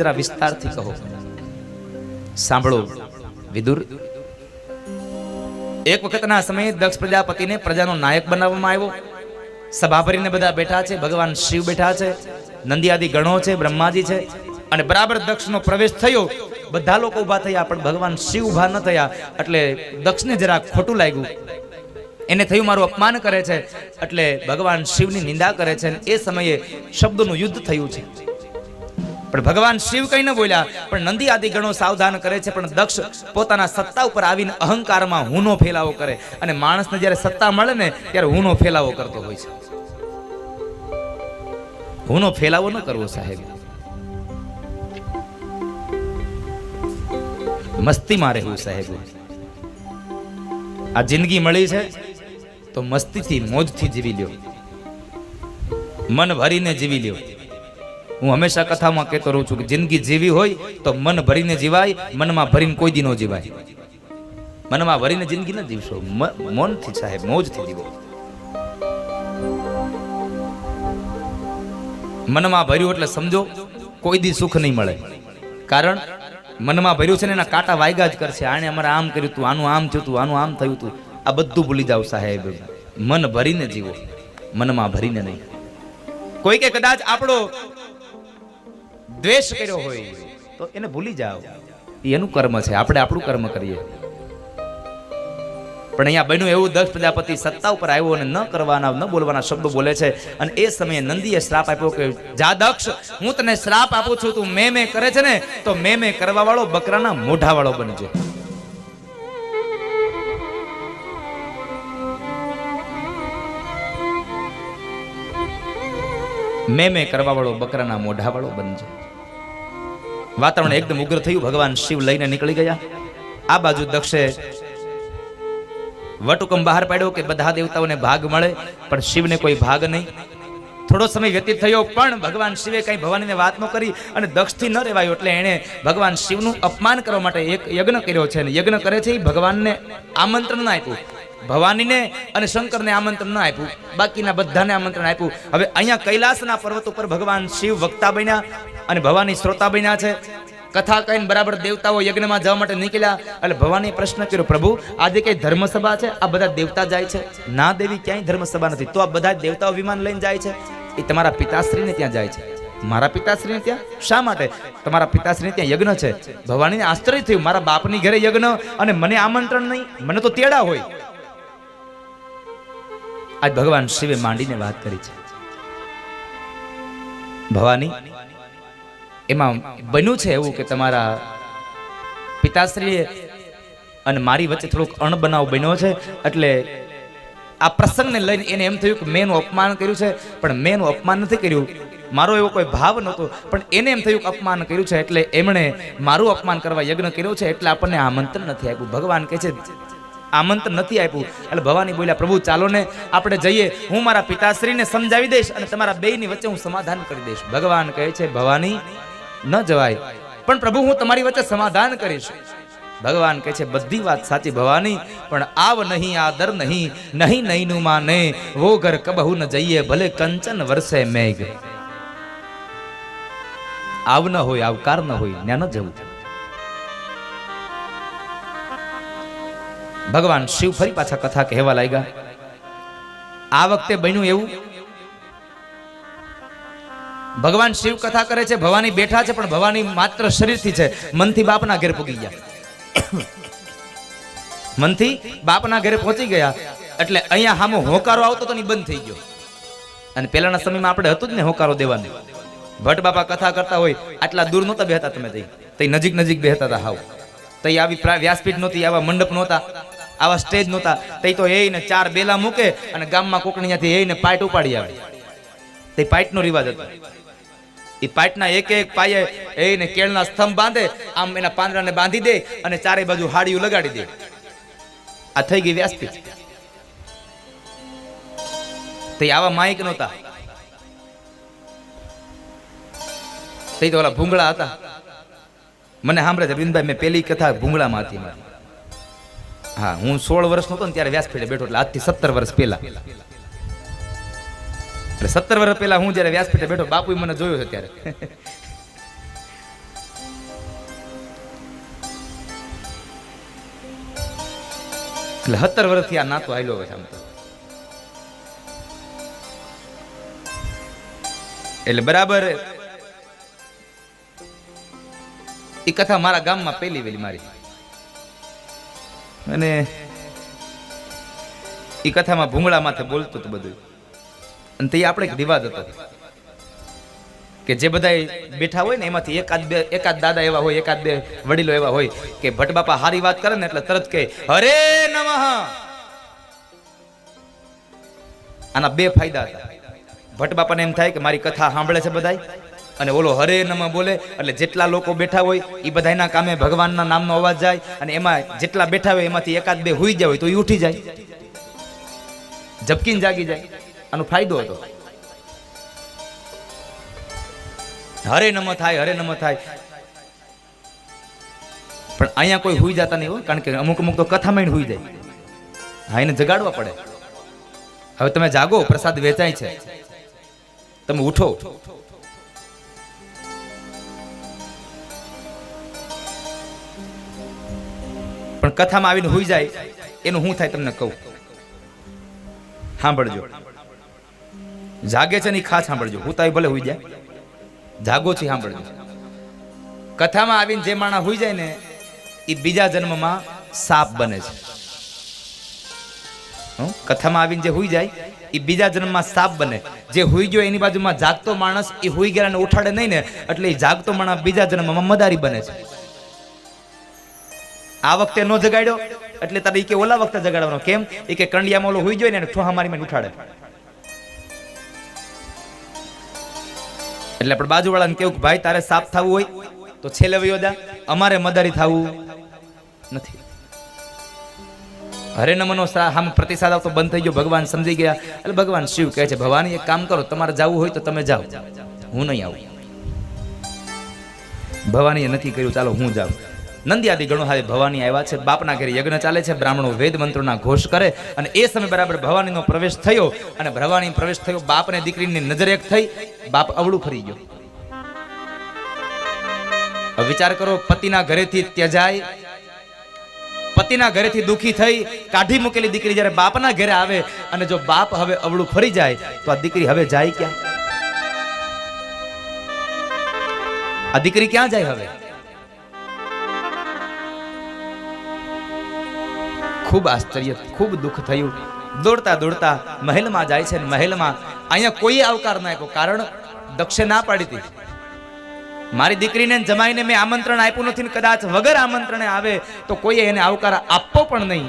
જરા વિસ્તારથી કહો. સાંભળો, વિદુર. એક વખતના સમયે દક્ષ પ્રજાપતિને પ્રજાનો નાયક બનાવવામાં આવ્યો. સભા ભરીને બધા બેઠા છે, ભગવાન શિવ બેઠા છે, નંદિયાદી ગણો છે, બ્રહ્માજી છે. અને બરાબર દક્ષનો પ્રવેશ થયો. બધા લોકો ઊભા થયા, પણ ભગવાન શિવ ઊભા ન થયા. એટલે દક્ષને જરા ખોટું લાગ્યું. એને થયું, મારું અપમાન કરે છે. એટલે ભગવાન શિવની નિંદા કરે છે. એ સમયે શબ્દોનું યુદ્ધ થયું છે. પણ ભગવાન શિવ કઈ ન બોલ્યા. પણ નંદી આદિ ગણો સાવધાન કરે છે, પણ દક્ષ પોતાના સત્તા ઉપર આવીને અહંકારમાં હુનો ફેલાવો કરે. અને માણસને જ્યારે સત્તા મળે ને, ત્યારે હુનો ફેલાવો કરતો હોય છે. હુનો ફેલાવો ન કરવો, સાહેબ. મસ્તીમાં રહેવું, સાહેબ. આ જિંદગી મળી છે, તો મસ્તીથી મોજથી જીવી લ્યો. મન ભરીને જીવી લ્યો. હું હંમેશા કથામાં કહેતો રહું છું કે જિંદગી જીવી હોય તો મન ભરીને જીવાય, મનમાં ભરીને કોઈ દી ન જીવાય. મનમાં ભરીને જિંદગી ન જીવશો. મનથી સાહેબ, મોજથી જીવો. મનમાં ભર્યું એટલે સમજો, કોઈ દી સુખ નહીં મળે. કારણ, મનમાં ભર્યું છે ને એના કાંટા વાયગા જ કરશે. આણે અમારે આમ કર્યું તું, આનું આમ થયું હતું આનું આમ થયું તું. આ બધું ભૂલી જાવ સાહેબ. મન ભરીને જીવો. મનમાં ભરીને નહીં. કોઈ કે કદાચ આપણો દ્વેષ કર્યો હોય, તો એને ભૂલી જાઓ. એનું કર્મ છે. આપણે આપણું કર્મ કરીએ. પણ અહીંયા બન્યું એવું દક્ષ પ્રજાપતિ સત્તા ઉપર આવ્યો અને ન કરવાના, ન બોલવાના શબ્દો બોલે છે. અને એ સમયે નંદીએ શ્રાપ આપ્યો કે જા દક્ષ હું તને શ્રાપ આપું છું, તું મે મે કરે છે ને, તો મે મે કરવા વાળો બકરાના મોઢા વાળો બનજે. મે મે કરવા વાળો બકરાના મોઢા વાળો બનજે. વાતાવરણ એકદમ ઉગ્ર થયું, ભગવાન શિવ લઈને નીકળી ગયા. આ બાજુ દક્ષે વટુકમ બહાર પાડ્યો કે બધા દેવતાઓને ભાગ મળે, પણ શિવને કોઈ ભાગ નહીં. થોડો સમય વ્યતીત થયો, પણ ભગવાન શિવે કઈ ભવાનીને વાત ન કરી અને દક્ષથી ન રહેવાયો એટલે એણે ભગવાન શિવનું અપમાન કરવા માટે એક યજ્ઞ કર્યો છે. અને યજ્ઞ કરે છે એ ભગવાનને આમંત્રણ આપ્યું. ભવાનીને અને શંકરને આમંત્રણ ના આપ્યું. બાકીના બધાને આમંત્રણ આપ્યું. હવે અહીંયા કૈલાસના પર્વત ઉપર ભગવાન શિવ વક્તા બન્યા અને ભવાની શ્રોતા બન્યા છે. કથા કહીને બરાબર દેવતાઓ યજ્ઞમાં જવા માટે નીકળ્યા. એટલે ભવાની પ્રશ્ન કર્યો, પ્રભુ, આજે કઈ ધર્મસભા છે? આ બધા દેવતા જાય છે? ના દેવી ક્યાંય ધર્મસભા નથી. તો આ બધા દેવતાઓ વિમાન લઈને જાય છે? એ તમારા પિતાશ્રીને ત્યાં જાય છે. મારા પિતાશ્રીને ત્યાં? શા માટે? તમારા પિતાશ્રીને ત્યાં યજ્ઞ છે. ભવાનીને આશ્ચર્ય થયું. મારા બાપની ઘરે યજ્ઞ અને મને આમંત્રણ નહીં. મને તો તેડા હોય. આજ ભગવાન શિવે માંડીને વાત કરી છે. ભવાની, એમાં બન્યું છે એવું કે તમારા પિતાશ્રીએ અને મારી વચ્ચે થોડોક અણબનાવ બન્યો છે, એટલે આ પ્રસંગને લઈને એને એમ થયું કે મેં એનું અપમાન કર્યું છે, પણ મેં એનું અપમાન નથી કર્યું. મારો એવો કોઈ ભાવ નહોતો, પણ એને એમ થયું કે અપમાન કર્યું છે, એટલે એમણે મારું અપમાન કરવા યજ્ઞ કર્યો છે, એટલે આપણને આમંત્રણ નથી આપ્યું. ભગવાન કહે છે આમંત્રણ નથી આપ્યું. એટલે ભવાની બોલ્યા, પ્રભુ, ચાલો ને આપણે જઈએ. હું મારા પિતાશ્રીને સમજાવી દઈશ અને તમારા બેયની વચ્ચે હું સમાધાન કરી દઈશ. ભગવાન કહે છે, ભવાની ન જવાય. પણ પ્રભુ, હું તમારી વચ્ચે સમાધાન કરીશ. ભગવાન કહે છે, બધી વાત સાચી ભવાની, પણ આવ નહીં, આદર નહીં નહીં નહીં નું માને. વો ઘર કબહુ ન જઈએ, ભલે કંચન વર્ષે મેઘ. આવ ન હોય, આવકાર ન હોય ત્યાં ન જવું ભગવાન શિવ ફરી પાછા કથા કહેવા લાગ્યા. આ વખતે બન્યું એવું? ભગવાન શિવ કથા કરે છે, ભવાની બેઠા છે, પણ ભવાની માત્ર શરીરથી છે. મનથી બાપના ઘરે પૂગી ગયા. મનથી બાપના ઘરે પહોંચી ગયા. એટલે અહીંયા હામો હોકારો આવતો તો બંધ થઈ ગયો. અને પહેલાના સમયમાં આપણે હતું જ ને હોકારો દેવાનું. ભટ્ટ બાપા કથા કરતા હોય, આટલા દૂર નહોતા બેહતા તમે તઈ. નજીક નજીક બેહતા હતા હાવ. તઈ આવી વ્યાસપીઠ નહોતી, આવા મંડપ નહોતા. આવા સ્ટેજ નહોતા. તે તો એને ચાર બેલા મૂકે અને ગામમાં કોકણીયાથી એને પાઇટ ઉપાડી આવે. તે પાઇટનો રિવાજ હતો. એ પાઇટના એક એક પાયે એને કેળના સ્તંભ બાંધે, આમ એના પાંદડાને બાંધી દે અને ચારે બાજુ હાડીઓ લગાડી દે. આ થઈ ગઈ વ્યાસપીઠ. તે આવા માઇક નહોતા. તે તો ઓલા ભૂંગળા હતા. મને સાંભળે છે અરવિંદભાઈ મેં પેલી કથા ભૂંગળામાં હતી મારી. હા, હું સોળ વર્ષનો હતો ને ત્યારે વ્યાસપીઠે બેઠો એટલે આજથી સત્તર વર્ષ પહેલા. એટલે સત્તર વર્ષ પહેલા હું જ્યારે વ્યાસપીઠે બેઠો બાપુ મને જોયો છે ત્યારે. એટલે સત્તર વર્ષથી આ નાતો આવ્યો હોય આમ તો. એટલે બરાબર, એ કથા મારા ગામમાં પેલી વેલી મારી. અને એ કથામાં ભૂંગળા માથે બોલતું હતું બધું. અને તે આપણે એક રિવાજ હતો. કે જે બધા બેઠા હોય ને એમાંથી એકાદ બે, એકાદ દાદા એવા હોય, એકાદ બે વડીલો એવા હોય કે ભટ્ટ બાપા હારી વાત કરે ને એટલે તરત કહે, હરે નમઃ. આના બે ફાયદા હતા. ભટ્ટ બાપાને એમ થાય કે મારી કથા સાંભળે છે બધાય? અને ઓલો હરે નમઃ બોલે, એટલે જેટલા લોકો બેઠા હોય એ બધાના કામે ભગવાનના નામનો અવાજ જાય, અને એમાં જેટલા બેઠા હોય, એમાંથી એકાદ બે હુઈ જાય તો એ ઉઠી જાય. ઝપકીને જાગી જાય. આનો ફાયદો હતો. હરે નમ થાય, હરે નમ થાય. પણ અહીંયા કોઈ હુઈ જતા નહીં હોય કારણ કે અમુક અમુક તો કથામાં હુઈ જાય. હા, એને જગાડવા પડે. હવે તમે જાગો, પ્રસાદ વેચાય છે. તમે ઉઠો. પણ કથામાં આવીને હોઈ જાય, એનું શું થાય તમને કહું. સાંભળજો. જાગે છે ને ખાસ સાંભળજો. હું તાય ભલે હોઈ જાય. જાગો છે સાંભળજો. કથામાં આવીને જે માણસ હોઈ જાય ને એ બીજા જન્મમાં સાપ બને છે? કથામાં આવીને જે હોઈ જાય એ બીજા જન્મમાં સાપ બને. જે હોઈ ગયો એની બાજુમાં જાગતો માણસ એ હોઈ ગયેલાને ઉઠાડે નહીં ને, એટલે એ જાગતો માણસ બીજા જન્મમાં મદારી બને છે. આ વખતે નો જગાડ્યો. એટલે તારે કે ઓલા વખતે જગાડવાનો. કેમ? એ કે કંડિયામાં ઓલો હોઈ ગયો ને ઠોહા મારી મારી ઉઠાડે. એટલે આપણે બાજુવાળાને કેવું કે ભાઈ, તારે સાફ થવું હોય તો છેલ્લે વયો જા. અમારે મદારી થવું નથી. હરે નમનો સામ પ્રતિસાદ આવતો બંધ થઈ ગયો. ભગવાન સમજી ગયા. એટલે ભગવાન શિવ કહે છે, ભવાની એક કામ કરો, તમારે જવું હોય તો તમે જાઓ. હું નહીં આવું. ભવાનીએ નથી કર્યું. ચાલો હું જાઉં. નંદિયાદી ગણો હવે ભવાની આવ્યા છે. બાપના ઘરે યજ્ઞ ચાલે છે. બ્રાહ્મણો વેદ મંત્રોના ઘોષ કરે અને એ સમય બરાબર ભવાનીનો પ્રવેશ થયો અને ભવાની પ્રવેશ થયો. બાપને દીકરીની નજર એક થઈ. બાપ અવળું ફરી ગયો. વિચાર કરો, પતિના ઘરેથી ત્યજાય. પતિના ઘરેથી દુખી થઈ. કાઢી મૂકેલી દીકરી જ્યારે બાપના ઘરે આવે અને જો બાપ હવે અવળું ફરી જાય, તો આ દીકરી હવે જાય ક્યાં? આ દીકરી ક્યાં જાય હવે? ખૂબ આશ્ચર્ય, ખૂબ દુઃખ થયું. દોડતા દોડતા મહેલમાં જાય છે મહેલમાં અહીંયા કોઈ આવકાર ના આપ્યો. કારણ દક્ષે ના પાડી હતી. મારી દીકરીને જમાઈને મેં આમંત્રણ આપ્યું નથી ને કદાચ વગર આમંત્રણે આવે તો કોઈએ એને આવકાર આપવો પણ નહીં.